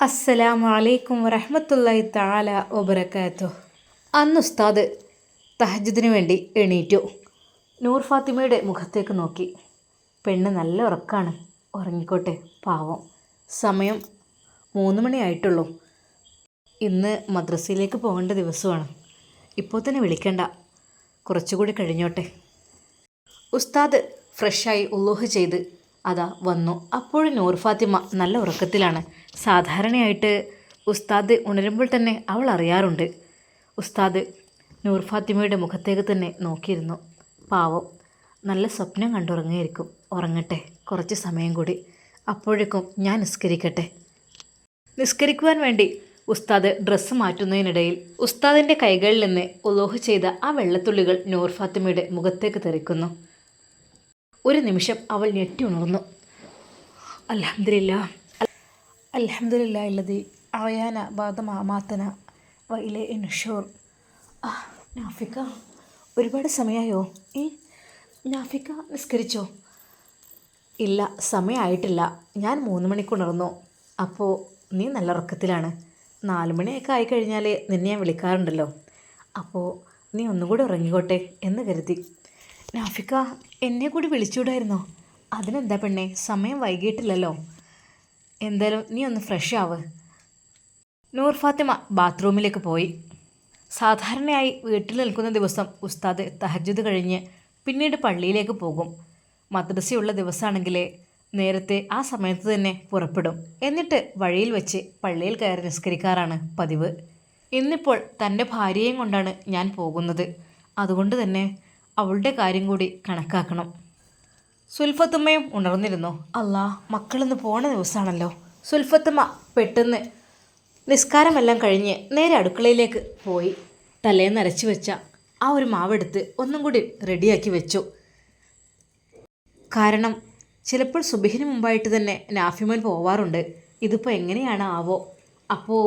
അസ്സലാമു അലൈക്കും വറഹ്മത്തുള്ളാഹി തആല വബറകാതുഹു. അന്ന് ഉസ്താദ് തഹജുദിന് വേണ്ടി എണീറ്റു. നൂർ ഫാത്തിമയുടെ മുഖത്തേക്ക് നോക്കി. പെണ്ണ് നല്ല ഉറക്കാണ്. ഉറങ്ങിക്കോട്ടെ പാവം. സമയം മൂന്ന് മണിയായിട്ടുള്ളൂ ഇന്ന് മദ്രസയിലേക്ക് പോകേണ്ട ദിവസമാണ്. ഇപ്പോൾ തന്നെ വിളിക്കണ്ട. കുറച്ചുകൂടി കഴിഞ്ഞോട്ടെ. ഉസ്താദ് ഫ്രഷായി ഉള്ളൂഹ് ചെയ്ത് അതാ വന്നു. അപ്പോഴും നൂർ ഫാത്തിമ നല്ല ഉറക്കത്തിലാണ്. സാധാരണയായിട്ട് ഉസ്താദ് ഉണരുമ്പോൾ തന്നെ അവൾ അറിയാറുണ്ട്. ഉസ്താദ് നൂർ ഫാത്തിമയുടെ മുഖത്തേക്ക് തന്നെ നോക്കിയിരുന്നു. പാവം. നല്ല സ്വപ്നം കണ്ടുറങ്ങിയിരിക്കും ഉറങ്ങട്ടെ. കുറച്ച് സമയം കൂടി. അപ്പോഴേക്കും ഞാൻ നിസ്കരിക്കട്ടെ. നിസ്കരിക്കുവാൻ വേണ്ടി ഉസ്താദ് ഡ്രസ്സ് മാറ്റുന്നതിനിടയിൽ ഉസ്താദിന്റെ കൈകളിൽ നിന്ന് ഉലോഹ് ചെയ്ത ആ വെള്ളത്തുള്ളികൾ നൂർ ഫാത്തിമയുടെ മുഖത്തേക്ക് തെറിക്കുന്നു. ഒരു നിമിഷം അവൾ ഞെട്ടി ഉണർന്നു. അലഹമില്ല അലഹമില്ല ഇല്ലതി അവയാന ബാധമാമാത്തന വൈലെ ഇൻഷോർ ആ നാഫിക്ക ഒരുപാട് സമയമായോ ഏ നാഫിക്ക നിസ്കരിച്ചോ? ഇല്ല സമയമായിട്ടില്ല ഞാൻ മൂന്ന് മണിക്ക് ഉണർന്നു. അപ്പോൾ നീ നല്ല ഉറക്കത്തിലാണ്. നാല് മണിയൊക്കെ ആയിക്കഴിഞ്ഞാൽ നിന്നെ ഞാൻ വിളിക്കാറുണ്ടല്ലോ. അപ്പോൾ നീ ഒന്നും കൂടി ഉറങ്ങിക്കോട്ടെ എന്ന് കരുതി. നാഫിക്ക എന്നെ കൂടി വിളിച്ചുകൂടായിരുന്നോ അതിനെന്താ പെണ്ണെ സമയം വൈകിട്ടില്ലല്ലോ എന്തായാലും നീ ഒന്ന് ഫ്രഷ് ആവ്. നൂർ ഫാത്തിമ ബാത്റൂമിലേക്ക് പോയി. സാധാരണയായി വീട്ടിൽ നിൽക്കുന്ന ദിവസം ഉസ്താദ് തഹജ്ജുദ് കഴിഞ്ഞ് പിന്നീട് പള്ളിയിലേക്ക് പോകും. മദ്രസയുള്ള ദിവസമാണെങ്കിൽ നേരത്തെ ആ സമയത്ത് തന്നെ പുറപ്പെടും. എന്നിട്ട് വഴിയിൽ വെച്ച് പള്ളിയിൽ കയറി നിസ്കരിക്കാറാണ് പതിവ്. ഇന്നിപ്പോൾ തന്റെ ഭാര്യയും കൊണ്ടാണ് ഞാൻ പോകുന്നത്. അതുകൊണ്ട് തന്നെ അവളുടെ കാര്യം കൂടി കണക്കാക്കണം. സുൽഫത്തുമ്മയും ഉണർന്നിരുന്നു. അല്ലാ മക്കളിന്ന് പോണ ദിവസമാണല്ലോ സുൽഫത്തുമ്മ പെട്ടെന്ന് നിസ്കാരമെല്ലാം കഴിഞ്ഞ് നേരെ അടുക്കളയിലേക്ക് പോയി. തലേന്ന് അരച്ചു വെച്ച ആ ഒരു മാവെടുത്ത് ഒന്നും കൂടി റെഡിയാക്കി വെച്ചു. കാരണം ചിലപ്പോൾ സുബിഹിന് മുമ്പായിട്ട് തന്നെ നാഫിമോൻ പോവാറുണ്ട്. ഇതിപ്പോൾ എങ്ങനെയാണ് ആവോ? അപ്പോൾ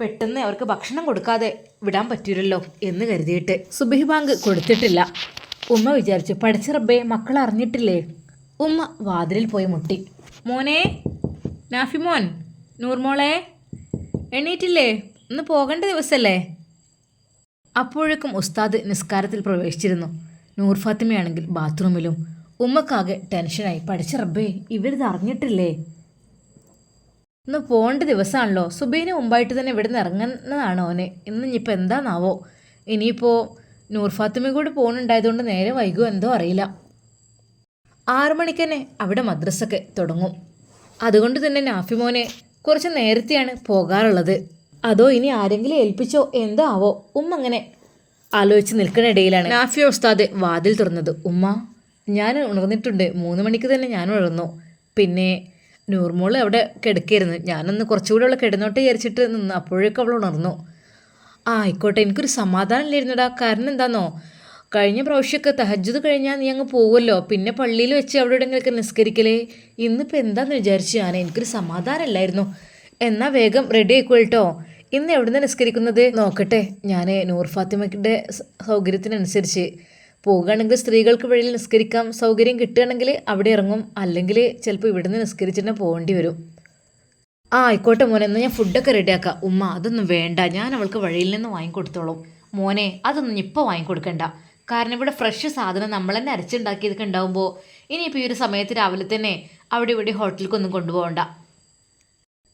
പെട്ടെന്ന് അവർക്ക് ഭക്ഷണം കൊടുക്കാതെ വിടാൻ പറ്റൂലല്ലോ എന്ന് കരുതിയിട്ട് സുബഹി ബാങ്ക് കൊടുത്തിട്ടില്ല. ഉമ്മ വിചാരിച്ചു പഠിച്ച റബ്ബേ മക്കൾ അറിഞ്ഞിട്ടില്ലേ? ഉമ്മ വാതിലിൽ പോയി മുട്ടി. മോനെ നാഫിമോൻ നൂർമോളെ എണീറ്റില്ലേ? ഇന്ന് പോകേണ്ട ദിവസമല്ലേ അപ്പോഴേക്കും ഉസ്താദ് നിസ്കാരത്തിൽ പ്രവേശിച്ചിരുന്നു. നൂർ ഫാത്തിമയാണെങ്കിൽ ബാത്റൂമിലും. ഉമ്മക്കാകെ ടെൻഷനായി പഠിച്ച റബ്ബേ ഇവരിത് അറിഞ്ഞിട്ടില്ലേ? ഇന്ന് പോകേണ്ട ദിവസമാണല്ലോ. സുബൈന് മുമ്പായിട്ട് തന്നെ ഇവിടെ നിന്ന് ഇറങ്ങുന്നതാണ് ഓന്. ഇന്ന് ഇനിയിപ്പോൾ എന്താണെന്നാവോ ഇനിയിപ്പോൾ നൂർ കൂടി പോകുന്നുണ്ടായതുകൊണ്ട് നേരെ വൈകുമോ എന്തോ അറിയില്ല. ആറു മണിക്ക് തന്നെ അവിടെ മദ്രസൊക്കെ തുടങ്ങും. അതുകൊണ്ട് തന്നെ നാഫിമോനെ കുറച്ച് നേരത്തെയാണ് പോകാറുള്ളത്. അതോ ഇനി ആരെങ്കിലും ഏൽപ്പിച്ചോ? എന്തോ ആവോ ഉമ്മ അങ്ങനെ ആലോചിച്ച് നിൽക്കുന്ന ഇടയിലാണ്. നാഫി ഉസ്താദ് വാതിൽ തുറന്നത്. ഉമ്മ ഞാൻ ഉണർന്നിട്ടുണ്ട്. മൂന്ന് മണിക്ക് തന്നെ ഞാൻ ഉണർന്നു. പിന്നെ നൂർമോൾ അവിടെ കിടക്കായിരുന്നു. ഞാനൊന്ന് കുറച്ചുകൂടെ അവളെ കിടന്നോട്ട് വിചാരിച്ചിട്ട് നിന്ന് അപ്പോഴേക്കും അവൾ ഉണർന്നു. ആ ആയിക്കോട്ടെ എനിക്കൊരു സമാധാനം ഇല്ലായിരുന്നടാ. കാരണം എന്താണോ കഴിഞ്ഞ പ്രാവശ്യമൊക്കെ തഹജ്ജുദ് കഴിഞ്ഞാൽ നീ അങ്ങ് പോകുമല്ലോ പിന്നെ പള്ളിയിൽ വെച്ച് അവിടെ എവിടെയെങ്കിലൊക്കെ നിസ്കരിക്കലേ. ഇന്നിപ്പോൾ എന്താന്ന് വിചാരിച്ചു ഞാൻ എനിക്കൊരു സമാധാനം ഇല്ലായിരുന്നു. എന്നാൽ വേഗം റെഡി ആയിക്കോട്ടോ ഇന്ന് എവിടുന്ന് നിസ്കരിക്കുന്നത്? നോക്കട്ടെ. ഞാൻ നൂർ ഫാത്തിമയുടെ സൗകര്യത്തിനനുസരിച്ച് പോകുകയാണെങ്കിൽ സ്ത്രീകൾക്ക് വഴിയിൽ നിസ്കരിക്കാം സൗകര്യം കിട്ടുകയാണെങ്കിൽ അവിടെ ഇറങ്ങും. അല്ലെങ്കിൽ ചിലപ്പോൾ ഇവിടുന്ന് നിസ്കരിച്ചിട്ട് പോകേണ്ടി വരും. ആ ആയിക്കോട്ടെ മോനെ എന്നാൽ ഞാൻ ഫുഡൊക്കെ റെഡിയാക്കാം ഉമ്മ അതൊന്നും വേണ്ട. ഞാൻ അവൾക്ക് വഴിയിൽ നിന്ന് വാങ്ങിക്കൊടുത്തോളും മോനെ അതൊന്നും ഇപ്പോൾ വാങ്ങിക്കൊടുക്കണ്ട കാരണം ഇവിടെ ഫ്രഷ് സാധനം നമ്മൾ തന്നെ അരച്ചുണ്ടാക്കിയതൊക്കെ ഉണ്ടാകുമ്പോൾ ഇനിയിപ്പോൾ ഈ ഒരു സമയത്ത് രാവിലെ തന്നെ അവിടെ ഇവിടെ ഹോട്ടലിലേക്കൊന്നും കൊണ്ടുപോകണ്ട.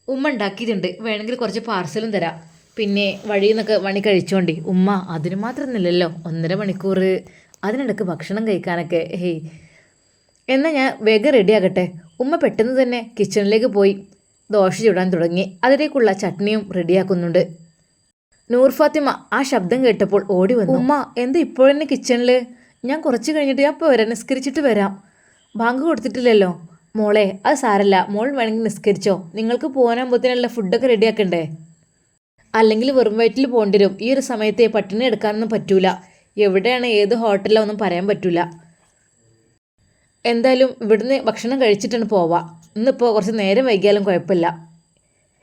ഉമ്മ ഉണ്ടാക്കിയിട്ടുണ്ട്. വേണമെങ്കിൽ കുറച്ച് പാർസലും തരാം. പിന്നെ വഴിയിൽ നിന്നൊക്കെ മണി കഴിച്ചോണ്ടി. ഉമ്മ അതിന് മാത്രമൊന്നുമില്ലല്ലോ ഒന്നര മണിക്കൂർ അതിനിടയ്ക്ക് ഭക്ഷണം കഴിക്കാനൊക്കെ ഹേയ്. എന്നാൽ ഞാൻ വേഗം റെഡിയാകട്ടെ. ഉമ്മ പെട്ടെന്ന് തന്നെ കിച്ചണിലേക്ക് പോയി ദോശ ചുടാൻ തുടങ്ങി. അതിലേക്കുള്ള ചട്നിയും റെഡിയാക്കുന്നുണ്ട്. നൂർ ഫാത്തിമ ആ ശബ്ദം കേട്ടപ്പോൾ ഓടി വന്നു. ഉമ്മ എന്താ ഇപ്പോഴെന്നെ കിച്ചണിൽ ഞാൻ കുറച്ച് കഴിഞ്ഞിട്ട് ഞാൻ ഇപ്പോൾ വരാം നിസ്കരിച്ചിട്ട് വരാം. ബാങ്ക് കൊടുത്തിട്ടില്ലല്ലോ. മോളെ അത് സാരല്ല. മോൾ വേണമെങ്കിൽ നിസ്കരിച്ചോ. നിങ്ങൾക്ക് പോകാനാകുമ്പോഴത്തേനുള്ള ഫുഡൊക്കെ റെഡിയാക്കണ്ടേ? അല്ലെങ്കിൽ വെറും വയറ്റിൽ പോകേണ്ടി വരും. ഈ ഒരു സമയത്തെ പട്ടിണി എടുക്കാനൊന്നും പറ്റൂല. എവിടെയാണ് ഏത് ഹോട്ടലിലോ ഒന്നും പറയാൻ പറ്റില്ല എന്തായാലും ഇവിടുന്ന് ഭക്ഷണം കഴിച്ചിട്ടാണ് പോവാം. ഇന്നിപ്പോൾ കുറച്ച് നേരം വൈകിയാലും കുഴപ്പമില്ല.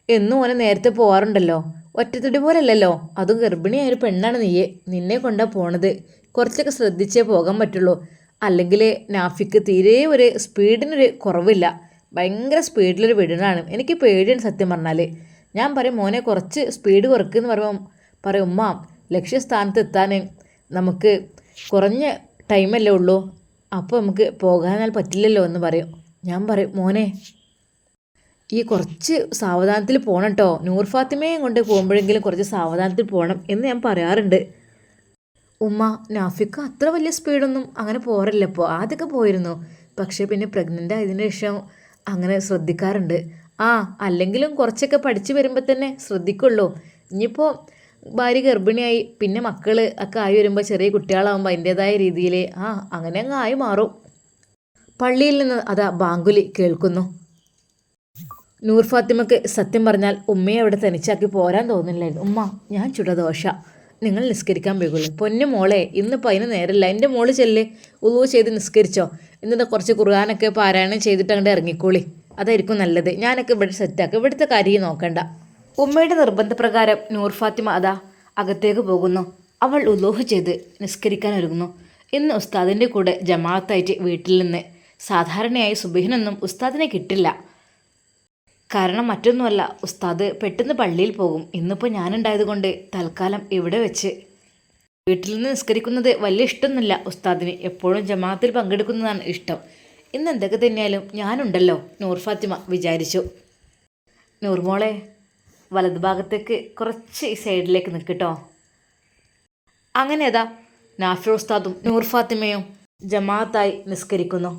എന്നും ഓനെ നേരത്തെ പോവാറുണ്ടല്ലോ. ഒറ്റത്തടി പോലല്ലല്ലോ. അതും ഗർഭിണിയായ ഒരു പെണ്ണാണ് നീയെ. നിന്നെ കൊണ്ടാ പോണത്. കുറച്ചൊക്കെ ശ്രദ്ധിച്ചേ പോകാൻ പറ്റുള്ളൂ. അല്ലെങ്കിൽ നാഫിക്ക് തീരെ ഒരു സ്പീഡിനൊരു കുറവില്ല. ഭയങ്കര സ്പീഡിലൊരു വിടണാണ്. എനിക്ക് പേടിയാണ് സത്യം പറഞ്ഞാൽ ഞാൻ പറയും മോനെ കുറച്ച് സ്പീഡ് കുറക്കുമെന്ന് പറയുമ്പോൾ പറയും ഉമ്മ ലക്ഷ്യസ്ഥാനത്ത് എത്താൻ നമുക്ക് കുറഞ്ഞ ടൈമല്ലേ ഉള്ളൂ. അപ്പോൾ നമുക്ക് പോകാനാൽ പറ്റില്ലല്ലോ എന്ന് പറയും. ഞാൻ പറയും മോനെ ഈ കുറച്ച് സാവധാനത്തിൽ പോകണം കേട്ടോ നൂർ ഫാത്തിമയും കൊണ്ട് പോകുമ്പോഴെങ്കിലും കുറച്ച് സാവധാനത്തിൽ പോകണം എന്ന് ഞാൻ പറയാറുണ്ട്. ഉമ്മ നാഫിക്ക അത്ര വലിയ സ്പീഡൊന്നും അങ്ങനെ പോരല്ല ഇപ്പോൾ ആദ്യമൊക്കെ പോയിരുന്നു. പക്ഷേ പിന്നെ പ്രഗ്നന്റ് ആയതിനു ശേഷം അങ്ങനെ ശ്രദ്ധിക്കാറുണ്ട്. ആ അല്ലെങ്കിലും കുറച്ചൊക്കെ പഠിച്ചു വരുമ്പോൾ തന്നെ ശ്രദ്ധിക്കുള്ളൂ. ഇനിയിപ്പോൾ ഭാര്യ ഗർഭിണിയായി പിന്നെ മക്കൾ ഒക്കെ ആയി വരുമ്പോൾ ചെറിയ കുട്ടികളാകുമ്പോൾ അതിന്റേതായ രീതിയിൽ ആ അങ്ങനെ അങ്ങ് ആയി മാറും. പള്ളിയിൽ നിന്ന് അതാ ബാങ്കുലി കേൾക്കുന്നു. നൂർ ഫാത്തിമക്ക് സത്യം പറഞ്ഞാൽ ഉമ്മയെ അവിടെ തനിച്ചാക്കി പോരാൻ തോന്നുന്നില്ലായിരുന്നു ഉമ്മ ഞാൻ ചുടദോഷ നിങ്ങൾ നിസ്കരിക്കാൻ പോയിക്കൊള്ളു പൊന്നു മോളെ ഇന്നിപ്പോൾ അതിന് നേരമില്ല എന്റെ മോൾ ചെല്ല് ഉളവ് ചെയ്ത് നിസ്കരിച്ചോ. എന്നിട്ട് കുറച്ച് കുറുകാനൊക്കെ പാരായണം ചെയ്തിട്ട് അങ്ങോട്ട് ഇറങ്ങിക്കോളി. അതായിരിക്കും നല്ലത്. ഞാനൊക്കെ ഇവിടെ സെറ്റാക്കും ഇവിടുത്തെ കാര്യം നോക്കണ്ട. ഉമ്മയുടെ നിർബന്ധപ്രകാരം നൂർ ഫാത്തിമ അതാ അകത്തേക്ക് പോകുന്നു. അവൾ ഉലോഹ് ചെയ്ത് നിസ്കരിക്കാൻ ഒരുങ്ങുന്നു. ഇന്ന് ഉസ്താദിന്റെ കൂടെ ജമാഅത്തായിട്ട് വീട്ടിൽ നിന്ന് സാധാരണയായി സുബഹിനൊന്നും ഉസ്താദിനെ കിട്ടില്ല. കാരണം മറ്റൊന്നുമല്ല ഉസ്താദ് പെട്ടെന്ന് പള്ളിയിൽ പോകും. ഇന്നിപ്പോൾ ഞാനുണ്ടായത് കൊണ്ട് തൽക്കാലം ഇവിടെ വെച്ച്. വീട്ടിൽ നിന്ന് നിസ്കരിക്കുന്നത് വലിയ ഇഷ്ടമൊന്നുമില്ല. ഉസ്താദിന് എപ്പോഴും ജമാഅത്തിൽ പങ്കെടുക്കുന്നതാണ് ഇഷ്ടം. ഇന്ന് എന്തൊക്കെ തന്നെയാലും ഞാനുണ്ടല്ലോ നൂർ ഫാത്തിമ വിചാരിച്ചു. നൂർമോളെ വലതുഭാഗത്തേക്ക് കുറച്ച് ഈ സൈഡിലേക്ക് നിൽക്കട്ടോ അങ്ങനെ അതാ നാഫിർ ഉസ്താദും നൂർ ഫാത്തിമയും ജമാഅത്തായി നിസ്കരിക്കുന്നു.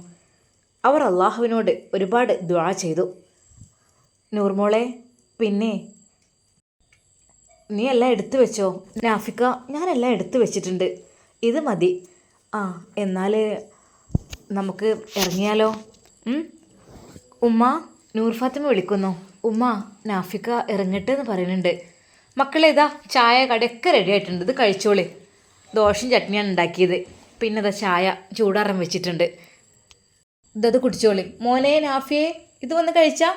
അവർ അള്ളാഹുവിനോട് ഒരുപാട് ദ്വാ ചെയ്തു. നൂർമോളെ പിന്നെ നീ എല്ലാം എടുത്തു വെച്ചോ? നാഫിക്ക ഞാനെല്ലാം എടുത്തു വെച്ചിട്ടുണ്ട്. ഇത് മതി. ആ എന്നാൽ നമുക്ക് ഇറങ്ങിയാലോ? ഉമ്മ നൂർ ഫാത്തിമ വിളിക്കുന്നു. ഉമ്മ നാഫിക്ക ഇറങ്ങട്ടെ എന്ന് പറയുന്നുണ്ട്. മക്കളെ ഇതാ ചായ കടയൊക്കെ റെഡി ആയിട്ടുണ്ട്. ഇത് കഴിച്ചോളി. ദോശയും ചട്നിയാണ് ഉണ്ടാക്കിയത്. പിന്നെ ഇതാ ചായ ചൂടാറം വെച്ചിട്ടുണ്ട്. ഇതത് കുടിച്ചോളി. മോനെ നാഫിയെ ഇത് വന്ന് കഴിച്ചാ?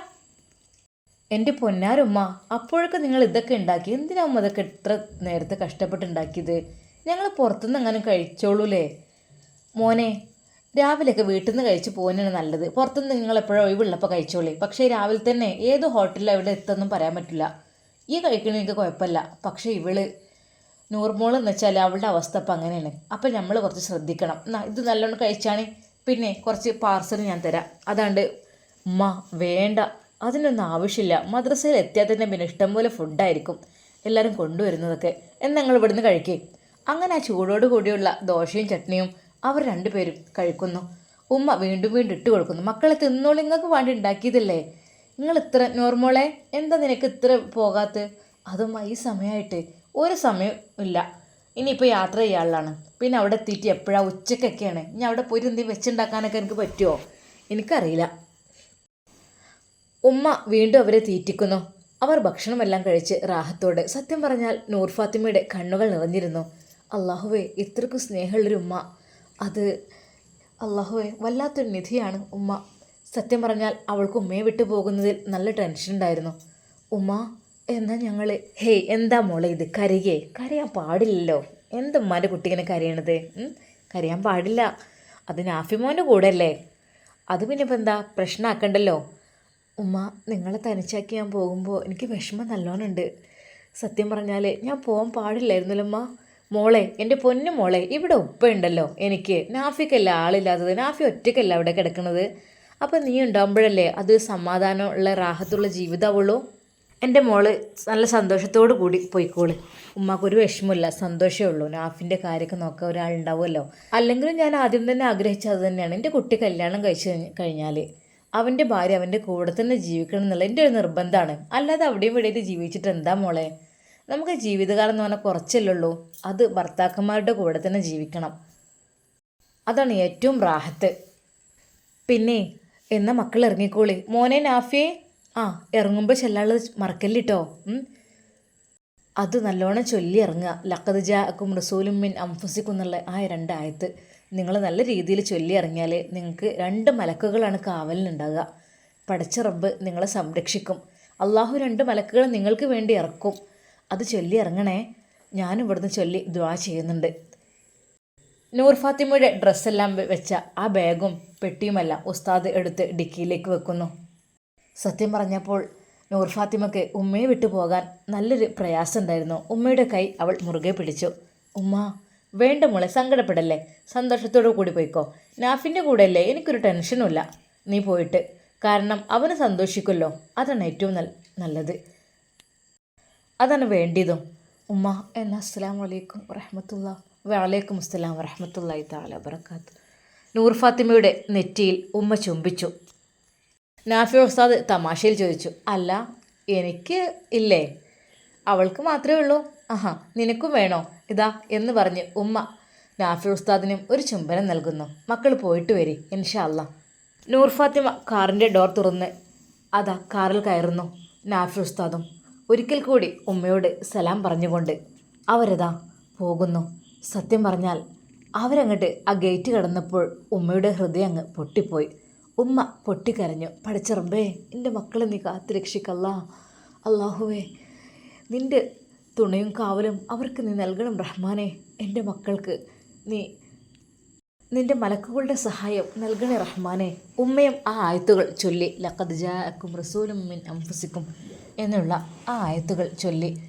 എന്റെ പൊന്നാരുമ്മ അപ്പോഴൊക്കെ നിങ്ങൾ ഇതൊക്കെ ഉണ്ടാക്കി. എന്തിനാ ഉമ്മ ഇതൊക്കെ ഇത്ര നേരത്തെ കഷ്ടപ്പെട്ടുണ്ടാക്കിയത് ഞങ്ങൾ പുറത്തുനിന്ന് അങ്ങനെ കഴിച്ചോളൂലേ? മോനെ രാവിലെയൊക്കെ വീട്ടിൽ നിന്ന് കഴിച്ച് പോകുന്നതാണ് നല്ലത്. പുറത്തുനിന്ന് നിങ്ങൾ എപ്പോഴും ഒഴിവുള്ളപ്പോൾ കഴിച്ചോളി. പക്ഷേ രാവിലെ തന്നെ ഏത് ഹോട്ടലിൽ അവിടെ എത്തുമെന്നും പറയാൻ പറ്റില്ല. ഈ കഴിക്കണ എനിക്ക് കുഴപ്പമില്ല. പക്ഷേ ഇവൾ നൂർമോൾ എന്ന് വെച്ചാൽ അവളുടെ അവസ്ഥ അപ്പം അങ്ങനെയാണ്. അപ്പം നമ്മൾ കുറച്ച് ശ്രദ്ധിക്കണം. എന്നാ ഇത് നല്ലോണം കഴിച്ചാണ് പിന്നെ കുറച്ച് പാർസൽ ഞാൻ തരാം. അതാണ്ട് ഉമ്മ വേണ്ട. അതിനൊന്നും ആവശ്യമില്ല. മദ്രസയിൽ എത്തിയാൽ തന്നെ പിന്നെ ഇഷ്ടംപോലെ ഫുഡായിരിക്കും എല്ലാവരും കൊണ്ടുവരുന്നതൊക്കെ. എന്നാൽ ഞങ്ങൾ ഇവിടുന്ന് കഴിക്കേ. അങ്ങനെ ആ ചൂടോട് കൂടിയുള്ള ദോശയും ചട്നിയും അവർ രണ്ടുപേരും കഴിക്കുന്നു. ഉമ്മ വീണ്ടും വീണ്ടും ഇട്ട് കൊടുക്കുന്നു. മക്കളെ തിന്നോളൂ. നിങ്ങൾക്ക് വേണ്ടി ഉണ്ടാക്കിയതല്ലേ? നിങ്ങൾ ഇത്ര നോർമോളെ? എന്താ നിനക്ക് ഇത്ര പോകാത്ത അതും ഈ സമയമായിട്ട്. ഒരു സമയം ഇല്ല. ഇനിയിപ്പോൾ യാത്ര ചെയ്യാനുള്ളതാണ് പിന്നെ അവിടെ എത്തിയിട്ട് എപ്പോഴാണ് ഉച്ചക്കൊക്കെയാണ്. ഇനി അവിടെ പോയിട്ട് എന്തെങ്കിലും വെച്ചുണ്ടാക്കാനൊക്കെ എനിക്ക് പറ്റുമോ? എനിക്കറിയില്ല. ഉമ്മ വീണ്ടും അവരെ തീറ്റിക്കുന്നു. അവർ ഭക്ഷണമെല്ലാം കഴിച്ച് റാഹത്തോടെ. സത്യം പറഞ്ഞാൽ നൂർ ഫാത്തിമയുടെ കണ്ണുകൾ നിറഞ്ഞിരുന്നു. അള്ളാഹുവേ ഇത്രക്കും സ്നേഹമുള്ളൊരു ഉമ്മ. അത് അള്ളാഹുവെ വല്ലാത്തൊരു നിധിയാണ് ഉമ്മ. സത്യം പറഞ്ഞാൽ അവൾക്ക് ഉമ്മയെ വിട്ടു പോകുന്നതിൽ നല്ല ടെൻഷൻ ഉണ്ടായിരുന്നു. ഉമ്മ എന്നാൽ ഞങ്ങൾ ഹേയ് എന്താ മോളെ ഇത്? കരയേ? കരയാൻ പാടില്ലല്ലോ. എന്ത് ഉമ്മാന്റെ കുട്ടിങ്ങനെ കരയണത്? കരയാൻ പാടില്ല. അത് നാഫിമോന്റെ കൂടെ അല്ലേ അത് പിന്നെ ഇപ്പം എന്താ? പ്രശ്നമാക്കണ്ടല്ലോ ഉമ്മ നിങ്ങളെ തനിച്ചാക്കി ഞാൻ പോകുമ്പോൾ എനിക്ക് വിഷമം നല്ലോണമുണ്ട്. സത്യം പറഞ്ഞാൽ ഞാൻ പോകാൻ പാടില്ലായിരുന്നല്ലോ അമ്മ മോളെ എന്റെ പൊന്നു മോളെ ഇവിടെ ഉപ്പയുണ്ടല്ലോ. എനിക്ക് നാഫിക്കല്ല ആളില്ലാത്തത്. നാഫി ഒറ്റയ്ക്കല്ല അവിടെ കിടക്കുന്നത്. അപ്പം നീ ഉണ്ടാകുമ്പോഴല്ലേ അത് സമാധാനമുള്ള റാഹത്തുള്ള ജീവിതമാവുള്ളൂ എന്റെ മോൾ നല്ല സന്തോഷത്തോടു കൂടി പോയിക്കോൾ. ഉമ്മാക്കൊരു വിഷമമില്ല സന്തോഷമേ ഉള്ളൂ. നാഫിന്റെ കാര്യമൊക്കെ നോക്കാൻ ഒരാളുണ്ടാവുമല്ലോ. അല്ലെങ്കിലും ഞാൻ ആദ്യം തന്നെ ആഗ്രഹിച്ചത് തന്നെയാണ് എന്റെ കുട്ടി കല്യാണം കഴിച്ചു കഴിഞ്ഞ് കഴിഞ്ഞാൽ അവന്റെ ഭാര്യ അവന്റെ കൂടെ തന്നെ ജീവിക്കണം എന്നുള്ള എന്റെ ഒരു നിർബന്ധമാണ്. അല്ലാതെ അവിടെയും ഇവിടെയും ജീവിച്ചിട്ട് എന്താ മോളെ? നമുക്ക് ജീവിതകാലം എന്ന് പറഞ്ഞാൽ കുറച്ചല്ലേ ഉള്ളൂ. അത് ഭർത്താക്കന്മാരുടെ കൂടെ തന്നെ ജീവിക്കണം. അതാണ് ഏറ്റവും റാഹത്ത്. പിന്നെ എന്നാ മക്കൾ ഇറങ്ങിക്കോളി. മോനെ നാഫിയെ? ആ ഇറങ്ങുമ്പോൾ ചെല്ലാനുള്ളത് മറക്കല്ലിട്ടോ. അത് നല്ലോണം ചൊല്ലി ഇറങ്ങുക. ലക്കത് ജാക്കും റസൂലും മിൻ അംഫസിക്കും എന്നുള്ള ആ രണ്ടായത്ത്. നിങ്ങൾ നല്ല രീതിയിൽ ചൊല്ലി ഇറങ്ങിയാൽ നിങ്ങൾക്ക് രണ്ട് മലക്കുകളാണ് കാവലിനുണ്ടാകുക പടച്ച റബ്ബ് നിങ്ങളെ സംരക്ഷിക്കും. അള്ളാഹു രണ്ട് മലക്കുകൾ നിങ്ങൾക്ക് വേണ്ടി ഇറക്കും. അത് ചൊല്ലി ഇറങ്ങണേ. ഞാൻ ഇവിടുന്ന് ചൊല്ലി ദ്വാ ചെയ്യുന്നുണ്ട്. നൂർ ഫാത്തിമയുടെ ഡ്രസ്സെല്ലാം വെച്ച ആ ബാഗും പെട്ടിയുമെല്ലാം ഉസ്താദ് എടുത്ത് ഡിക്കിയിലേക്ക് വെക്കുന്നു. സത്യം പറഞ്ഞപ്പോൾ നൂർ ഫാത്തിമയ്ക്ക് ഉമ്മയെ വിട്ടു പോകാൻ നല്ലൊരു പ്രയാസം ഉണ്ടായിരുന്നു ഉമ്മയുടെ കൈ അവൾ മുറുകെ പിടിച്ചു. ഉമ്മ വേണ്ട മോളെ സങ്കടപ്പെടല്ലേ? സന്തോഷത്തോടു കൂടി പോയിക്കോ. നാഫിന്റെ കൂടെ അല്ലേ എനിക്കൊരു ടെൻഷനുമില്ല. നീ പോയിട്ട്. കാരണം അവന് സന്തോഷിക്കുമല്ലോ. അതാണ് ഏറ്റവും നല്ലത്. അതാണ് വേണ്ടിയതും. ഉമ്മ എന്ന അസ്സലാം വലൈക്കും വറഹമത്തുള്ള വലൈക്കും അസ്സലാം വറഹമത്തുള്ളി താല വബർക്കാത്ത് നൂർ ഫാത്തിമയുടെ നെറ്റിയിൽ ഉമ്മ ചുംബിച്ചു. നാഫി ഉസ്താദ് തമാശയിൽ ചോദിച്ചു അല്ല എനിക്ക് ഇല്ലേ? അവൾക്ക് മാത്രമേ ഉള്ളൂ. ആഹാ നിനക്കും വേണോ? ഇതാ എന്ന് പറഞ്ഞ് ഉമ്മ നാഫി ഉസ്താദിനും ഒരു ചുംബനം നൽകുന്നു. മക്കൾ പോയിട്ട് വരി ഇൻഷാ അല്ലാ നൂർ ഫാത്തിമ കാറിന്റെ ഡോർ തുറന്ന് അതാ കാറിൽ കയറുന്നു നാഫി ഉസ്താദും. ഒരിക്കൽ കൂടി ഉമ്മയോട് സലാം പറഞ്ഞുകൊണ്ട് അവരതാ പോകുന്നു. സത്യം പറഞ്ഞാൽ അവരങ്ങോട്ട് ആ ഗേറ്റ് കടന്നപ്പോൾ ഉമ്മയുടെ ഹൃദയം അങ്ങ് പൊട്ടിപ്പോയി. ഉമ്മ പൊട്ടിക്കരഞ്ഞു. പടച്ചിറമ്പേ എന്റെ മക്കളെ നീ കാത്തു രക്ഷിക്കല്ല അള്ളാഹുവേ നിന്റെ തുണയും കാവലും അവർക്ക് നീ നൽകണം റഹ്മാനെ. എന്റെ മക്കൾക്ക് നീ നിന്റെ മലക്കുകളുടെ സഹായം നൽകണേ റഹ്മാനെ. ഉമ്മയും ആ ആയത്തുകൾ ചൊല്ലി ലഖദ് ജാഅക്കും റസൂലും മിൻ അംഫുസിക്കും എന്നുള്ള ആ ആയത്തുകൾ ചൊല്ലി.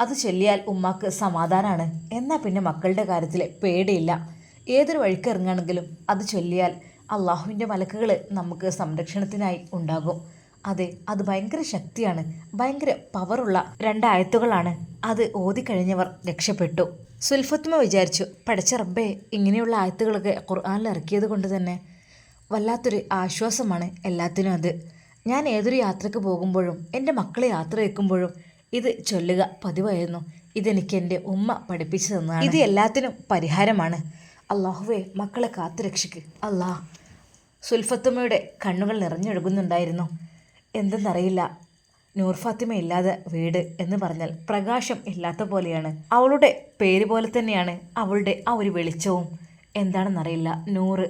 അത് ചൊല്ലിയാൽ ഉമ്മാക്ക് സമാധാനമാണ് എന്നാൽ പിന്നെ മക്കളുടെ കാര്യത്തിൽ പേടിയില്ല. ഏതൊരു വഴിക്ക് ഇറങ്ങുകയാണെങ്കിലും അത് ചൊല്ലിയാൽ അള്ളാഹുവിന്റെ മലക്കുകൾ നമുക്ക് സംരക്ഷണത്തിനായി ഉണ്ടാകും. അതെ അത് ഭയങ്കര ശക്തിയാണ്. ഭയങ്കര പവറുള്ള രണ്ടായത്തുകളാണ്. അത് ഓതിക്കഴിഞ്ഞവർ രക്ഷപ്പെട്ടു. സുൽഫത്മ വിചാരിച്ചു പഠിച്ച റബ്ബേ ഇങ്ങനെയുള്ള ആയത്തുകളൊക്കെ ഖുർആാനിൽ ഇറക്കിയത് കൊണ്ട് തന്നെ വല്ലാത്തൊരു ആശ്വാസമാണ് എല്ലാത്തിനും അത്. ഞാൻ ഏതൊരു യാത്രയ്ക്ക് പോകുമ്പോഴും എന്റെ മക്കളെ യാത്ര വയ്ക്കുമ്പോഴും ഇത് ചൊല്ലുക പതിവായിരുന്നു. ഇതെനിക്ക് എന്റെ ഉമ്മ പഠിപ്പിച്ചു തന്നതാണ്. ഇത് എല്ലാത്തിനും പരിഹാരമാണ്. അള്ളാഹുവേ മക്കളെ കാത്തു രക്ഷിക്ക്. അല്ലാ സുൽഫത്തുമ്മയുടെ കണ്ണുകൾ നിറഞ്ഞൊഴുകുന്നുണ്ടായിരുന്നു. എന്തെന്നറിയില്ല. നൂർ ഫാത്തിമ ഇല്ലാതെ വീട് എന്ന് പറഞ്ഞാൽ പ്രകാശം ഇല്ലാത്ത പോലെയാണ്. അവളുടെ പേര് പോലെ തന്നെയാണ് അവളുടെ ആ ഒരു വെളിച്ചവും. എന്താണെന്നറിയില്ല. നൂറ്.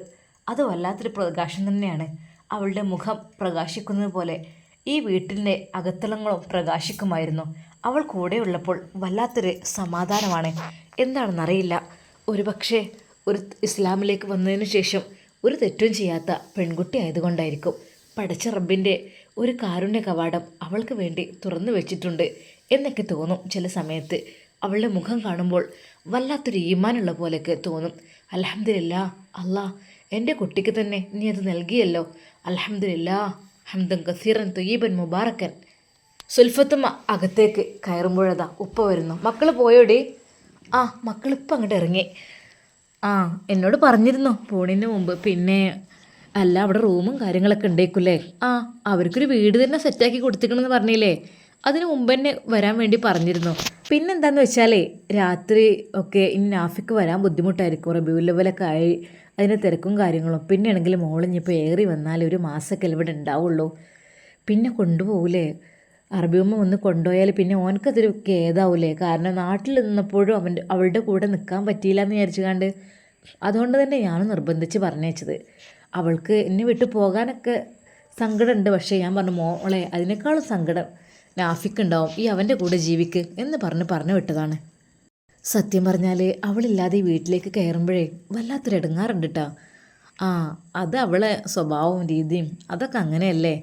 അത് വല്ലാത്തൊരു പ്രകാശം തന്നെയാണ്. അവളുടെ മുഖം പ്രകാശിക്കുന്നത് പോലെ ഈ വീട്ടിന്റെ അകത്തളങ്ങളും പ്രകാശിക്കുമായിരുന്നു. അവൾ കൂടെയുള്ളപ്പോൾ വല്ലാത്തൊരു സമാധാനമാണ്. എന്താണെന്നറിയില്ല. ഒരുപക്ഷെ ഒരു ഇസ്ലാമിലേക്ക് വന്നതിന് ശേഷം ഒരു തെറ്റും ചെയ്യാത്ത പെൺകുട്ടി ആയതുകൊണ്ടായിരിക്കും. പടച്ച റബ്ബിന്റെ ഒരു കാരുണ്യ കവാടം അവൾക്ക് വേണ്ടി തുറന്നു വെച്ചിട്ടുണ്ട് എന്നൊക്കെ തോന്നും ചില സമയത്ത്. അവളുടെ മുഖം കാണുമ്പോൾ വല്ലാത്തൊരു ഈമാനുള്ള പോലെയൊക്കെ തോന്നും. അലഹമില്ല അല്ലാ എന്റെ കുട്ടിക്ക് തന്നെ നീ അത് നൽകിയല്ലോ. അലഹമില്ല ഹംദൻ കസീറൻ തൊയ്യബൻ മുബാറക്കൻ. സുൽഫത്തുമ്മ അകത്തേക്ക് കയറുമ്പോഴതാ ഉപ്പ വരുന്നു. മക്കൾ പോയോടി? ആ മക്കളിപ്പം അങ്ങോട്ട് ഇറങ്ങി. ആ എന്നോട് പറഞ്ഞിരുന്നു പോണിന് മുമ്പ്. പിന്നെ അല്ല അവിടെ റൂമും കാര്യങ്ങളൊക്കെ ഉണ്ടേക്കുമല്ലേ ആ അവർക്കൊരു വീട് തന്നെ സെറ്റാക്കി കൊടുത്തിക്കണമെന്ന് പറഞ്ഞില്ലേ? അതിന് മുമ്പ് തന്നെ വരാൻ വേണ്ടി പറഞ്ഞിരുന്നു. പിന്നെന്താന്ന് വെച്ചാലേ രാത്രി ഒക്കെ ഇനി നാഫിക്ക് വരാൻ ബുദ്ധിമുട്ടായിരിക്കും. റബ്യൂ ലെവലൊക്കെ ആയി. അതിന്റെ തിരക്കും കാര്യങ്ങളും. പിന്നെ ആണെങ്കിൽ മോളിഞ്ഞിപ്പോൾ ഏറി വന്നാൽ ഒരു മാസമൊക്കെ ഇവിടെ ഉണ്ടാവുള്ളൂ. പിന്നെ കൊണ്ടുപോകില്ലേ അറബിയമ്മ ഒന്ന് കൊണ്ടുപോയാൽ പിന്നെ ഓനക്കതൊരു ഖേദാവൂലേ? കാരണം നാട്ടിൽ നിന്നപ്പോഴും അവന്റെ അവളുടെ കൂടെ നിൽക്കാൻ പറ്റിയില്ല എന്ന് വിചാരിച്ചുകൊണ്ട്. അതുകൊണ്ട് തന്നെ ഞാൻ നിർബന്ധിച്ച് പറഞ്ഞയച്ചത്. അവൾക്ക് എന്നെ വിട്ടു പോകാനൊക്കെ സങ്കടമുണ്ട്. പക്ഷേ ഞാൻ പറഞ്ഞു മോളെ അതിനേക്കാളും സങ്കടം നാഫിക്കുണ്ടാവും. ഈ അവന്റെ കൂടെ ജീവിക്ക് എന്ന് പറഞ്ഞ് പറഞ്ഞു വിട്ടതാണ്. സത്യം പറഞ്ഞാൽ അവളില്ലാതെ വീട്ടിലേക്ക് കയറുമ്പോഴേ വല്ലാത്തൊരു ഇടങ്ങാറുണ്ട് കേട്ടോ ആ അത് അവളെ സ്വഭാവവും രീതിയും അതൊക്കെ അങ്ങനെയല്ലേ?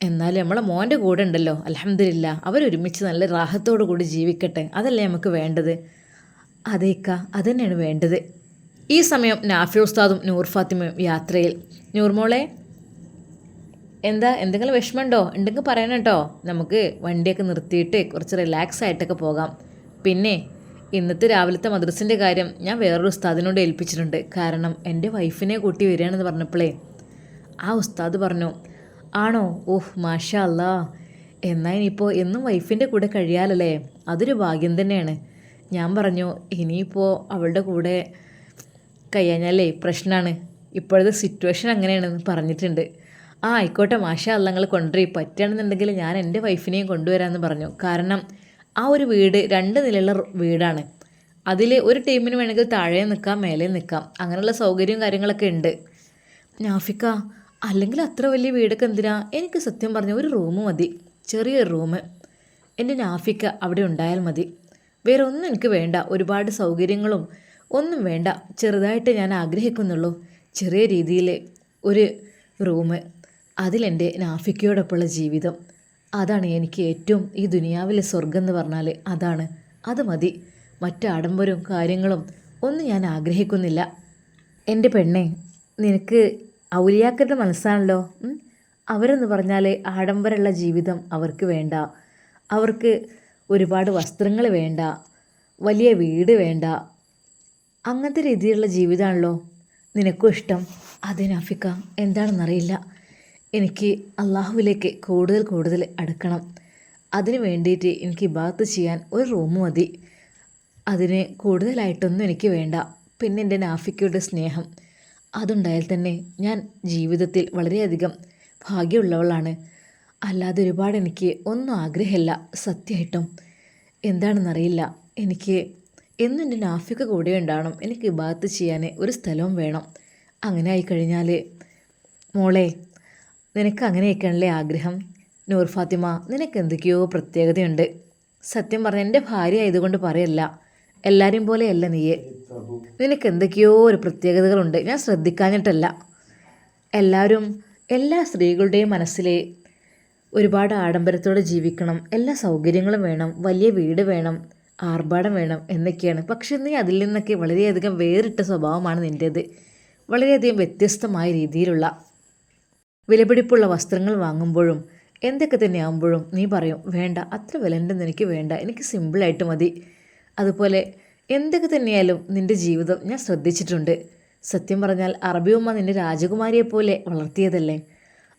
എന്നാലും നമ്മളെ മോന്റെ കൂടെ ഉണ്ടല്ലോ അലഹമില്ല അവരൊരുമിച്ച് നല്ല റാഹത്തോടു കൂടി ജീവിക്കട്ടെ അതല്ലേ നമുക്ക് വേണ്ടത്? അതേക്ക അതന്നെയാണ് വേണ്ടത്. ഈ സമയം നാഫി ഉസ്താദും നൂർ ഫാത്തിമയും യാത്രയിൽ. നൂർമോളെ എന്താ എന്തെങ്കിലും വിഷമമുണ്ടോ? ഉണ്ടെങ്കിൽ പറയണം കേട്ടോ. നമുക്ക് വണ്ടിയൊക്കെ നിർത്തിയിട്ട് കുറച്ച് റിലാക്സ് ആയിട്ടൊക്കെ പോകാം. പിന്നെ ഇന്നത്തെ രാവിലത്തെ മദ്രസിന്റെ കാര്യം ഞാൻ വേറൊരു ഉസ്താദിനോട് ഏൽപ്പിച്ചിട്ടുണ്ട്. കാരണം എന്റെ വൈഫിനെ കൂട്ടി വരികയാണെന്ന് പറഞ്ഞപ്പോഴേ ആ ഉസ്താദ് പറഞ്ഞു ആണോ? ഓഹ് മാഷാ അല്ലാ എന്നാൽ ഇനിയിപ്പോൾ എന്നും വൈഫിന്റെ കൂടെ കഴിയാലല്ലേ? അതൊരു ഭാഗ്യം തന്നെയാണ്. ഞാൻ പറഞ്ഞു ഇനിയിപ്പോൾ അവളുടെ കൂടെ കഴിയാഞ്ഞാലേ പ്രശ്നമാണ് ഇപ്പോഴത്തെ സിറ്റുവേഷൻ അങ്ങനെയാണെന്ന് പറഞ്ഞിട്ടുണ്ട്. ആ ആയിക്കോട്ടെ മാഷാ അല്ല നിങ്ങൾ കൊണ്ടുവരും. പറ്റുകയാണെന്നുണ്ടെങ്കിൽ ഞാൻ എന്റെ വൈഫിനെയും കൊണ്ടുവരാമെന്ന് പറഞ്ഞു. കാരണം ആ ഒരു വീട് രണ്ട് നിലയുള്ള വീടാണ്. അതിൽ ഒരു ടീമിന് വേണമെങ്കിൽ താഴെ നിൽക്കാം മേലെ നിൽക്കാം അങ്ങനെയുള്ള സൗകര്യവും കാര്യങ്ങളൊക്കെ ഉണ്ട്. നാഫിക്ക അല്ലെങ്കിൽ അത്ര വലിയ വീടൊക്കെ എന്തിനാ? എനിക്ക് സത്യം പറഞ്ഞ ഒരു റൂം മതി. ചെറിയൊരു റൂം. എന്റെ നാഫിക്ക അവിടെ ഉണ്ടായാൽ മതി. വേറെ ഒന്നും എനിക്ക് വേണ്ട. ഒരുപാട് സൗകര്യങ്ങളും ഒന്നും വേണ്ട. ചെറുതായിട്ട് ഞാൻ ആഗ്രഹിക്കുന്നുള്ളൂ. ചെറിയ രീതിയിൽ ഒരു റൂം. അതിലെന്റെ നാഫിക്കയോടൊപ്പമുള്ള ജീവിതം. അതാണ് എനിക്ക് ഏറ്റവും ഈ ദുനിയാവിലെ സ്വർഗം എന്ന് പറഞ്ഞാൽ അതാണ്. അത് മതി. മറ്റ് ആഡംബരവും കാര്യങ്ങളും ഒന്നും ഞാൻ ആഗ്രഹിക്കുന്നില്ല. എന്റെ പെണ്ണെ നിനക്ക് ഔലിയാക്കരുടെ മനസ്സാണല്ലോ? അവരെന്ന് പറഞ്ഞാൽ ആഡംബരമുള്ള ജീവിതം അവർക്ക് വേണ്ട. അവർക്ക് ഒരുപാട് വസ്ത്രങ്ങൾ വേണ്ട. വലിയ വീട് വേണ്ട. അങ്ങനത്തെ രീതിയിലുള്ള ജീവിതമാണല്ലോ നിനക്കും ഇഷ്ടം. അതെ എന്താണെന്നറിയില്ല. എനിക്ക് അള്ളാഹുവിലേക്ക് കൂടുതൽ കൂടുതൽ അടുക്കണം. അതിന് വേണ്ടിയിട്ട് എനിക്ക് ഇബാത്ത് ചെയ്യാൻ ഒരു റൂം മതി. അതിന് കൂടുതലായിട്ടൊന്നും എനിക്ക് വേണ്ട. പിന്നെ എന്റെ നാഫിക്കയുടെ സ്നേഹം. അതുണ്ടായാൽ തന്നെ ഞാൻ ജീവിതത്തിൽ വളരെയധികം ഭാഗ്യമുള്ളവളാണ്. അല്ലാതെ ഒരുപാട് എനിക്ക് ഒന്നും ആഗ്രഹമില്ല. സത്യമായിട്ടും. എന്താണെന്നറിയില്ല. എനിക്ക് എന്നും എന്റെ നാഫിക്ക കൂടെ ഉണ്ടാവണം. എനിക്ക് ഇബാത്ത് ചെയ്യാൻ ഒരു സ്ഥലവും വേണം. അങ്ങനെ ആയിക്കഴിഞ്ഞാൽ മോളെ നിനക്ക് അങ്ങനെയൊക്കെയാണല്ലേ ആഗ്രഹം? നൂർ ഫാത്തിമ നിനക്ക് എന്തൊക്കെയോ പ്രത്യേകതയുണ്ട്. സത്യം പറഞ്ഞ എന്റെ ഭാര്യ ആയതുകൊണ്ട് പറയല്ല. എല്ലാവരെയും പോലെയല്ല നീയെ. നിനക്ക് എന്തൊക്കെയോ ഒരു പ്രത്യേകതകളുണ്ട്. ഞാൻ ശ്രദ്ധിക്കാഞ്ഞിട്ടല്ല. എല്ലാവരും എല്ലാ സ്ത്രീകളുടെയും മനസ്സിലെ ഒരുപാട് ആഡംബരത്തോടെ ജീവിക്കണം. എല്ലാ സൗകര്യങ്ങളും വേണം. വലിയ വീട് വേണം. ആർഭാടം വേണം എന്നൊക്കെയാണ്. പക്ഷെ നീ അതിൽ നിന്നൊക്കെ വളരെയധികം വേറിട്ട സ്വഭാവമാണ് നിന്റേത്. വളരെയധികം വ്യത്യസ്തമായ രീതിയിലുള്ള വിലപിടിപ്പുള്ള വസ്ത്രങ്ങൾ വാങ്ങുമ്പോഴും എന്തൊക്കെ തന്നെ ആകുമ്പോഴും നീ പറയും വേണ്ട അത്ര വിലന്റെന്ന് എനിക്ക് വേണ്ട എനിക്ക് സിമ്പിളായിട്ട് മതി. അതുപോലെ എന്തൊക്കെ തന്നെയായാലും നിന്റെ ജീവിതം ഞാൻ ശ്രദ്ധിച്ചിട്ടുണ്ട്. സത്യം പറഞ്ഞാൽ അറബിയമ്മ നിന്റെ രാജകുമാരിയെ പോലെ വളർത്തിയതല്ലേ?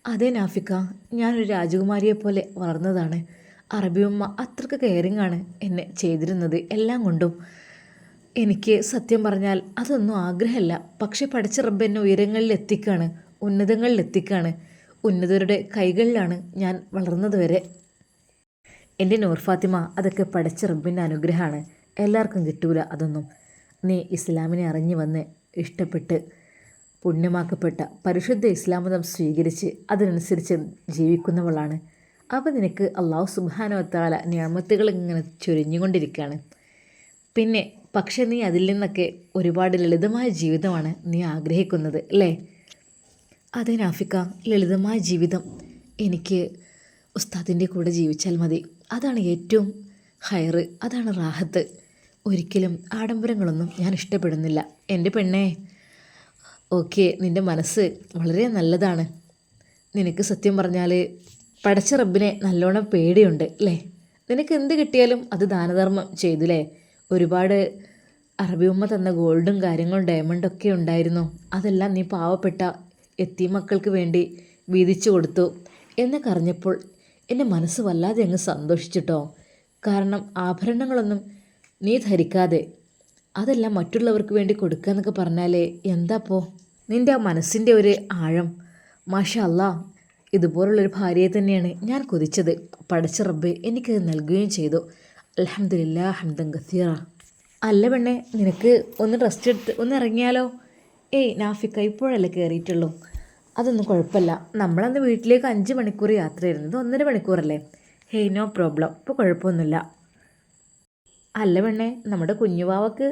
അതെ നാഫിക്ക ഞാനൊരു രാജകുമാരിയെ പോലെ വളർന്നതാണ്. അറബിയമ്മ അത്രയ്ക്ക് കെയറിങ് ആണ് എന്നെ ചെയ്തിരുന്നത് എല്ലാം കൊണ്ടും. എനിക്ക് സത്യം പറഞ്ഞാൽ അതൊന്നും ആഗ്രഹമല്ല. പക്ഷെ പഠിച്ച റബ്ബ് എന്നെ ഉയരങ്ങളിൽ എത്തിക്കാണ്. ഉന്നതങ്ങളിൽ എത്തിക്കാണ് ഉന്നതരുടെ കൈകളിലാണ് ഞാൻ വളർന്നത് വരെ. എന്റെ നൂർ ഫാത്തിമ അതൊക്കെ പഠിച്ച റബ്ബിന്റെ അനുഗ്രഹമാണ്. എല്ലാവർക്കും കിട്ടൂല അതൊന്നും. നീ ഇസ്ലാമിനെ അറിഞ്ഞു വന്ന് ഇഷ്ടപ്പെട്ട് പുണ്യമാക്കപ്പെട്ട പരിശുദ്ധ ഇസ്ലാം മതം സ്വീകരിച്ച് അതിനനുസരിച്ച് ജീവിക്കുന്നവളാണ്. അപ്പോൾ നിനക്ക് അള്ളാഹു സുബാനവത്താല ഞാമത്തുകൾ ഇങ്ങനെ ചൊരിഞ്ഞുകൊണ്ടിരിക്കുകയാണ്. പിന്നെ പക്ഷേ നീ അതിൽ നിന്നൊക്കെ ഒരുപാട് ലളിതമായ ജീവിതമാണ് നീ ആഗ്രഹിക്കുന്നത് അല്ലേ? അതെ നാഫിക്ക ലളിതമായ ജീവിതം. എനിക്ക് ഉസ്താദിന്റെ കൂടെ ജീവിച്ചാൽ മതി. അതാണ് ഏറ്റവും ഹയറ് അതാണ് റാഹത്ത്. ഒരിക്കലും ആഡംബരങ്ങളൊന്നും ഞാൻ ഇഷ്ടപ്പെടുന്നില്ല. എന്റെ പെണ്ണേ ഓക്കെ നിന്റെ മനസ്സ് വളരെ നല്ലതാണ്. നിനക്ക് സത്യം പറഞ്ഞാൽ പടച്ച റബ്ബിനെ നല്ലോണം പേടിയുണ്ട് അല്ലേ നിനക്ക് എന്ത് കിട്ടിയാലും അത് ദാനധർമ്മം ചെയ്തുല്ലേ ഒരുപാട് അറബി ഉമ്മ തന്ന ഗോൾഡും കാര്യങ്ങളും ഡയമണ്ടൊക്കെ ഉണ്ടായിരുന്നു. അതെല്ലാം നീ പാവപ്പെട്ട എത്തി മക്കൾക്ക് വേണ്ടി വീതിച്ചു കൊടുത്തു. എന്നൊക്കെ അറിഞ്ഞപ്പോൾ എന്റെ മനസ്സ് വല്ലാതെ അങ്ങ് സന്തോഷിച്ചിട്ടോ. കാരണം ആഭരണങ്ങളൊന്നും നീ ധരിക്കാതെ അതെല്ലാം മറ്റുള്ളവർക്ക് വേണ്ടി കൊടുക്കുക എന്നൊക്കെ പറഞ്ഞാലേ എന്താപ്പോ നിന്റെ ആ മനസ്സിന്റെ ഒരു ആഴം. മാഷ അല്ല ഇതുപോലുള്ളൊരു ഭാര്യയെ തന്നെയാണ് ഞാൻ കൊതിച്ചത്. പഠിച്ച റബ്ബ് എനിക്കത് നൽകുകയും ചെയ്തു. അലഹമില്ല ഹംദൻ ഗസീറ അല്ല പെണ്ണെ നിനക്ക് ഒന്ന് റെസ്റ്റ് എടുത്ത് ഒന്ന് ഇറങ്ങിയാലോ? ഏയ് നാഫിക്ക ഇപ്പോഴല്ലേ കയറിയിട്ടുള്ളൂ അതൊന്നും കുഴപ്പമില്ല. നമ്മളന്ന് വീട്ടിലേക്ക് അഞ്ച് മണിക്കൂർ യാത്ര ചെയ്യുന്നത് ഒന്നര മണിക്കൂറല്ലേ? Hey no problem. ഇപ്പോൾ കുഴപ്പമൊന്നുമില്ല. അല്ല പെണ്ണേ നമ്മുടെ കുഞ്ഞുവാവക്ക്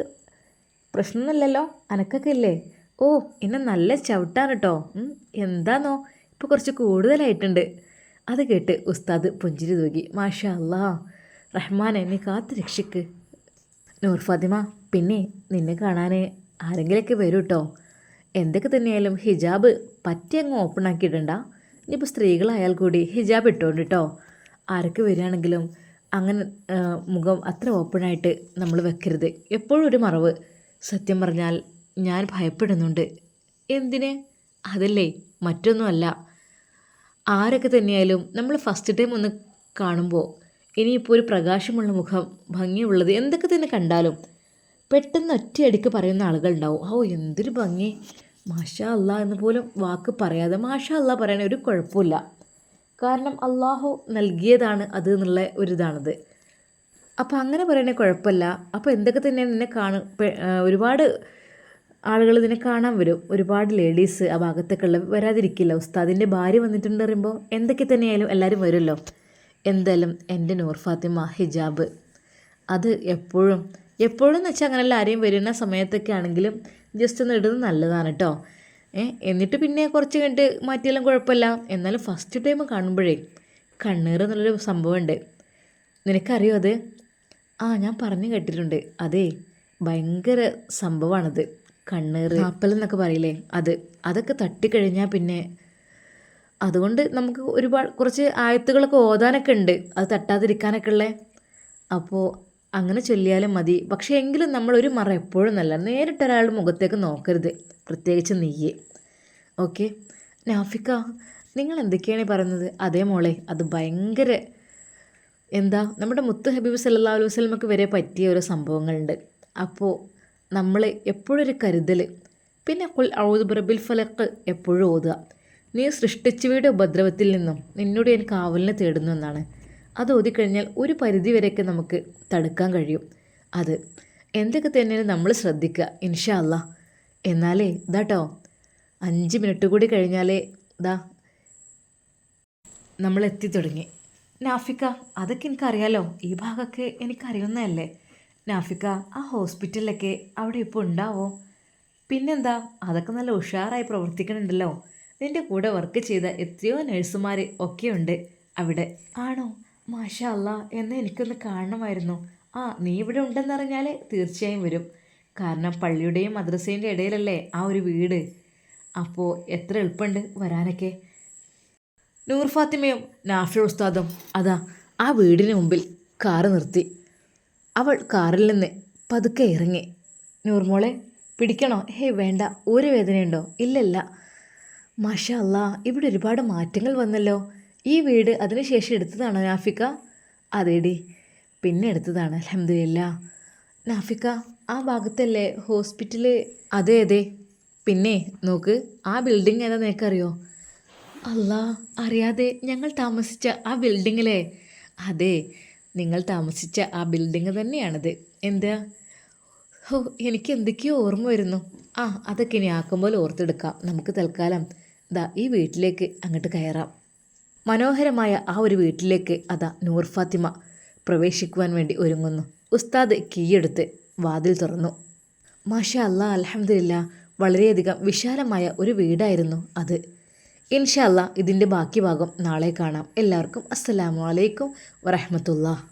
പ്രശ്നമൊന്നുമില്ലല്ലോ? അനക്കൊക്കെ ഇല്ലേ? ഓ എന്നെ നല്ല ചവിട്ടാണ് കേട്ടോ എന്താന്നോ? ഇപ്പോൾ കുറച്ച് കൂടുതലായിട്ടുണ്ട്. അത് കേട്ട് ഉസ്താദ് പുഞ്ചിരി തൂകി. മാഷാ അല്ലാ റഹ്മാനെ നീ കാത്ത് രക്ഷിക്ക്. നൂർ ഫാത്തിമ പിന്നെ നിന്നെ കാണാൻ ആരെങ്കിലൊക്കെ വരൂ കേട്ടോ എന്തൊക്കെ തന്നെയായാലും ഹിജാബ് പറ്റി അങ്ങ് ഓപ്പൺ ആക്കിയിടണ്ട. ഇനിയിപ്പോൾ സ്ത്രീകളായാൽ കൂടി ഹിജാബ് ഇട്ടുകൊണ്ട് കേട്ടോ ആരൊക്കെ വരികയാണെങ്കിലും അങ്ങനെ മുഖം അത്ര ഓപ്പണായിട്ട് നമ്മൾ വെക്കരുത്. എപ്പോഴും ഒരു മറവ്. സത്യം പറഞ്ഞാൽ ഞാൻ ഭയപ്പെടുന്നുണ്ട്. എന്തിന്? അതല്ലേ മറ്റൊന്നുമല്ല. ആരൊക്കെ തന്നെയായാലും നമ്മൾ ഫസ്റ്റ് ടൈം ഒന്ന് കാണുമ്പോൾ ഇനിയിപ്പോൾ ഒരു പ്രകാശമുള്ള മുഖം ഭംഗിയുള്ളത് എന്തൊക്കെ തന്നെ കണ്ടാലും പെട്ടെന്ന് ഒറ്റയടിക്ക് പറയുന്ന ആളുകളുണ്ടാവും. ഓ എന്തൊരു ഭംഗി. മാഷാ അല്ല എന്ന് പോലും വാക്ക് പറയാതെ മാഷാ അല്ല പറയണ ഒരു കുഴപ്പമില്ല. കാരണം അള്ളാഹു നൽകിയതാണ് അത് എന്നുള്ള ഒരിതാണത് അപ്പോൾ അങ്ങനെ പറയണേ കുഴപ്പമില്ല. അപ്പോൾ എന്തൊക്കെ തന്നെ നിന്നെ കാണും ഒരുപാട് ആളുകൾ ഇതിനെ കാണാൻ വരും. ഒരുപാട് ലേഡീസ് ആ ഭാഗത്തൊക്കെ ഉള്ള വരാതിരിക്കില്ല. ഉസ്താദിന്റെ ഭാര്യ വന്നിട്ടുണ്ട് പറയുമ്പോൾ എന്തൊക്കെ തന്നെയായാലും എല്ലാവരും വരുമല്ലോ. എന്തായാലും എന്റെ നൂർ ഫാത്തിമ ഹിജാബ്. അത് എപ്പോഴും എപ്പോഴും എന്ന് വെച്ചാൽ അങ്ങനെയല്ല ആരെയും വരുന്ന സമയത്തൊക്കെ ആണെങ്കിലും ജസ്റ്റ് ഒന്ന് ഇടുന്നത് നല്ലതാണ് കേട്ടോ ഏ എന്നിട്ട് പിന്നെ കുറച്ച് കഴിഞ്ഞിട്ട് മാറ്റിയാലും കുഴപ്പമില്ല. എന്നാലും ഫസ്റ്റ് ടൈം കാണുമ്പോഴേ കണ്ണീർ എന്നുള്ളൊരു സംഭവമുണ്ട്. നിനക്കറിയോ അത്? ആ ഞാൻ പറഞ്ഞു കേട്ടിട്ടുണ്ട്. അതേ ഭയങ്കര സംഭവമാണത്. കണ്ണീർ. ആപ്പൽ എന്നൊക്കെ പറയില്ലേ? അത്. അതൊക്കെ തട്ടിക്കഴിഞ്ഞാൽ പിന്നെ അതുകൊണ്ട് നമുക്ക് ഒരുപാട് കുറച്ച് ആയത്തുകളൊക്കെ ഓതാനൊക്കെ ഉണ്ട്. അത് തട്ടാതിരിക്കാനൊക്കെ ഉള്ളത് അപ്പോൾ അങ്ങനെ ചൊല്ലിയാലും മതി. പക്ഷേ എങ്കിലും നമ്മളൊരു മറ എപ്പോഴും നല്ല നേരിട്ട് ഒരാളുടെ മുഖത്തേക്ക് നോക്കരുത്. പ്രത്യേകിച്ച് നീയെ. ഓക്കെ. നാഫിക്ക നിങ്ങൾ എന്തൊക്കെയാണ് പറയുന്നത്? അതേ മോളെ അത് ഭയങ്കര എന്താ നമ്മുടെ മുത്ത് ഹബീബ് സല്ലാ അലൈഹി വസ്ലമക്ക് വരെ പറ്റിയ ഓരോ സംഭവങ്ങളുണ്ട്. അപ്പോൾ നമ്മൾ എപ്പോഴും ഒരു കരുതൽ പിന്നെ കുൽ ഔദ് ബ്രബിൽ ഫലക്ക് എപ്പോഴും ഓതുക. നീ സൃഷ്ടിച്ചവയുടെ ഉപദ്രവത്തിൽ നിന്നും നിന്നോട് ഞാൻ കാവലിനെ തേടുന്നു എന്നാണ്. അത് ഓതിക്കഴിഞ്ഞാൽ ഒരു പരിധിവരെയൊക്കെ നമുക്ക് തടുക്കാൻ കഴിയും. അത് എന്തൊക്കെ തന്നെയാണ് നമ്മൾ ശ്രദ്ധിക്കുക ഇൻഷാ അല്ല എന്നാലേ ഇതാട്ടോ അഞ്ച് മിനിറ്റ് കൂടി കഴിഞ്ഞാലേ ഇതാ നമ്മൾ എത്തി തുടങ്ങി. നാഫിക്ക അതൊക്കെ എനിക്കറിയാലോ. ഈ ഭാഗമൊക്കെ എനിക്കറിയുന്നതല്ലേ? നാഫിക്ക ആ ഹോസ്പിറ്റലിലൊക്കെ അവിടെ ഇപ്പോൾ ഉണ്ടാവോ? പിന്നെന്താ അതൊക്കെ നല്ല ഉഷാറായി പ്രവർത്തിക്കണുണ്ടല്ലോ. നിന്റെ കൂടെ വർക്ക് ചെയ്ത എത്രയോ നഴ്സുമാർ ഒക്കെയുണ്ട് അവിടെ. ആണോ? മാഷാ അല്ല എന്ന് എനിക്കൊന്ന് കാണണമായിരുന്നു. ആ നീ ഇവിടെ ഉണ്ടെന്നറിഞ്ഞാൽ തീർച്ചയായും വരും. കാരണം പള്ളിയുടെയും മദ്രസേന്റെ ഇടയിലല്ലേ ആ ഒരു വീട്. അപ്പോൾ എത്ര എളുപ്പമുണ്ട് വരാനൊക്കെ. നൂർ ഫാത്തിമയും നാഫിർ ഉസ്താദും അതാ ആ വീടിന് മുമ്പിൽ കാറ് നിർത്തി. അവൾ കാറിൽ നിന്ന് പതുക്കെ ഇറങ്ങി. നൂർമോളെ പിടിക്കണോ? ഹേ വേണ്ട ഒരു വേദനയുണ്ടോ? ഇല്ലല്ല. മാഷ അല്ല ഇവിടെ ഒരുപാട് മാറ്റങ്ങൾ വന്നല്ലോ. ഈ വീട് അതിനുശേഷം എടുത്തതാണോ നാഫിക്ക? അതേടി. പിന്നെ എടുത്തതാണ് അലഹമില്ല നാഫിക്ക ആ ഭാഗത്തല്ലേ ഹോസ്പിറ്റൽ അതെ അതെ. പിന്നെ നോക്ക് ആ ബിൽഡിംഗ് ഏതാ നിനക്കറിയോ? അല്ല അറിയാതെ ഞങ്ങൾ താമസിച്ച ആ ബിൽഡിങ്ങിലെ അതെ നിങ്ങൾ താമസിച്ച ആ ബിൽഡിങ് തന്നെയാണത്. എന്താ? ഹോ എനിക്ക് എന്തൊക്കെയോ ഓർമ്മ വരുന്നു. ആ അതൊക്കെ ഇനി ആക്കുമ്പോൾ ഓർത്തെടുക്കാം. നമുക്ക് തൽക്കാലം ദാ ഈ വീട്ടിലേക്ക് അങ്ങോട്ട് കയറാം. മനോഹരമായ ആ ഒരു വീട്ടിലേക്ക് അതാ നൂർ ഫാത്തിമ പ്രവേശിക്കുവാൻ വേണ്ടി ഒരുങ്ങുന്നു. ഉസ്താദ് കീയെടുത്ത് വാതിൽ തുറന്നു. മാഷ അല്ല അലഹമില്ല വളരെയധികം വിശാലമായ ഒരു വീടായിരുന്നു അത്. ഇൻഷാല്ല ഇതിന്റെ ബാക്കി ഭാഗം നാളെ കാണാം. എല്ലാവർക്കും അസ്സലാമു അലൈക്കും വറഹമത്തുള്ള